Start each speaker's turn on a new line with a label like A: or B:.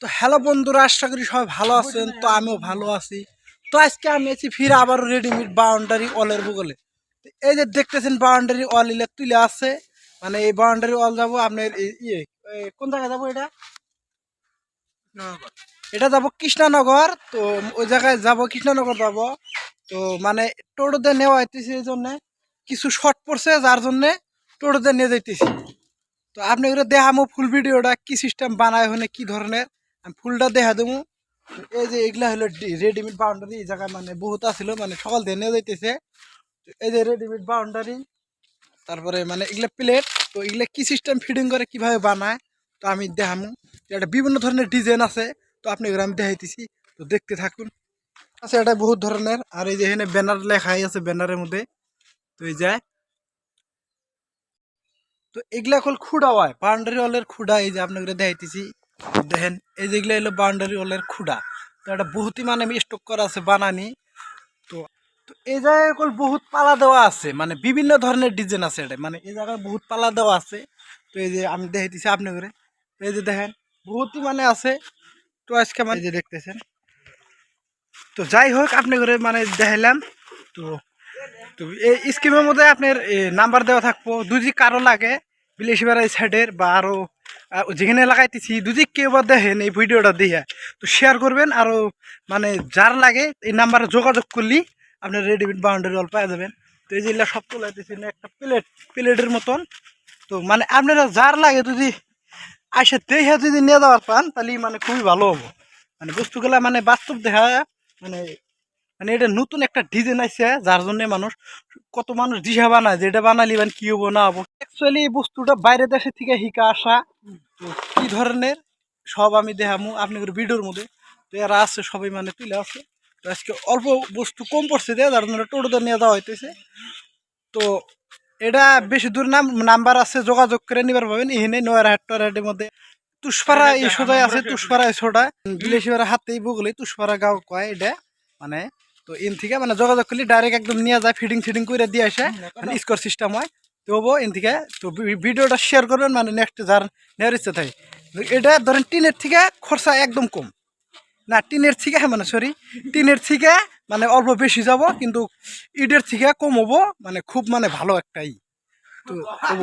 A: তো হ্যালো বন্ধুরা, আশা করি সবাই ভালো আছেন, তো আমিও ভালো আছি। তো আজকে আমি আছি ফিরে আবার রেডিমেড বাউন্ডারি ওয়ালের বগলে এই যে দেখতেছেন বাউন্ডারি ওয়াল ইলে তুলে আছে মানে এই বাউন্ডারি ওয়াল যাব আপনার ইয়ে কোন জায়গায় যাব এটা? এটা যাব কৃষ্ণনগর, তো ওই জায়গায় যাব, কৃষ্ণনগর যাব। তো মানে টোটোতে নেওয়া হইতেছে এই জন্যে, কিছু শর্ট পড়ছে যার জন্যে টোটোতে নিয়ে যাইতেছি। তো আপনি এগুলো দেখামো, ফুল ভিডিওটা কি সিস্টেম বানায় হলে কি ধরনের? আমি ফুলটা দেখা দেবো। এই যে এগুলা হলো রেডিমেড বাউন্ডারি এই জায়গায় মানে বহুত আছিল মানে সকাল দিয়ে নিয়ে যাইতেছে। এই যে রেডিমেড বাউন্ডারি তারপরে মানে এগুলা প্লেট তো এগুলা কি সিস্টেম ফিডিং করে, কীভাবে বানায়, তো আমি দেখামু। এটা বিভিন্ন ধরনের ডিজাইন আছে, তো আপনি এগুলো আমি দেখাইতেছি, তো দেখতে থাকুন। আচ্ছা এটা বহুত ধরনের, আর এই যে এখানে ব্যানার লেখাই আছে ব্যানারের মধ্যে। তো এই যায় তো এগুলা কল খুঁড়া হয়। বাউন্ডারি ওয়ালের খুঁড়া, এই যে আপনাকে দেখাইতেছি। দেখেন, এই যেগুলো হলো বাউন্ডারি ওয়ালের খুঁড়া। তো এটা বহুতই মানে স্টক করা আছে, বানানি। তো তো এই জায়গায় কল বহুত পালা দেওয়া আছে। মানে বিভিন্ন ধরনের ডিজাইন আছে এটা। মানে এই জায়গায় বহুত পালা দেওয়া আছে। তো এই যে আমি দেখাইতেছি আপনি করে এই যে দেখেন, বহুতই মানে আছে। তো আজকে মানে যে দেখতেছেন। তো যাই হোক আপনি করে মানে দেখাইলাম। তো তো এই স্কিমের মধ্যে আপনার নাম্বার দেওয়া থাকব। যদি কারও লাগে বিলেশিবার এই সাইডের বা আরও যেখানে লাগাইতেছি যদি কেউ বা দেখেন এই ভিডিওটা দিয়ে তো শেয়ার করবেন আরও মানে যার লাগে, এই নাম্বারে যোগাযোগ করলি আপনার রেডিমেড বাউন্ডারি অল পাওয়া যাবেন। তো এই যেগুলা সব তোলাইতেছি একটা প্লেট প্লেটের মতন। তো মানে আপনারা যার লাগে যদি আসে দেখে যদি নিয়ে যাওয়ার পান তাহলে মানে খুবই ভালো হব। মানে বস্তুগুলা মানে বাস্তব দেখা মানে মানে এটা নতুন একটা ডিজাইন আছে যার জন্য মানুষ কত মানুষ দিশা বানায় যে এটা বানালি মানে কি হব, না হব। অ্যাকচুয়ালি এই বস্তুটা বাইরে দেশে থেকে শিখা আসা। কি ধরনের, সব আমি দেখামু আপনাদের ভিডিওর মধ্যে। তো এরা আছে, সবাই মানে তুলে আছে তো আজকে অল্প বস্তু কম পড়ছে দেয় যার জন্য টোটোতে নিয়ে যাওয়া হইতেছে। তো এটা বেশি দূর নাম, নাম্বার আছে, যোগাযোগ করে নিবার পাবেন। এখানে নয়ার হাট টয়ার মধ্যে তুষপাড়া এই সোজাই আছে, তুষপাড়া এই সোটা বিলেশিপাড়া হাতেই বগলে তুষপাড়া গাঁও কয় এটা মানে তো ইন থেকে মানে যোগাযোগ করলে ডাইরেক্ট একদম নিয়ে যায় ফিডিং ফিডিং করে দিয়ে আসে। মানে স্কোর সিস্টেম হয়। তো হব ইন থেকে তো ভিডিওটা শেয়ার করবেন মানে নেক্সট যার নেওয়ার ইচ্ছা থাকে। এটা ধরেন টিনের থেকে খরচা একদম কম। না টিনের থেকে মানে সরি টিনের থেকে মানে অল্প বেশি যাব কিন্তু ইটের থেকে কম হব মানে খুব মানে ভালো একটাই। তো হব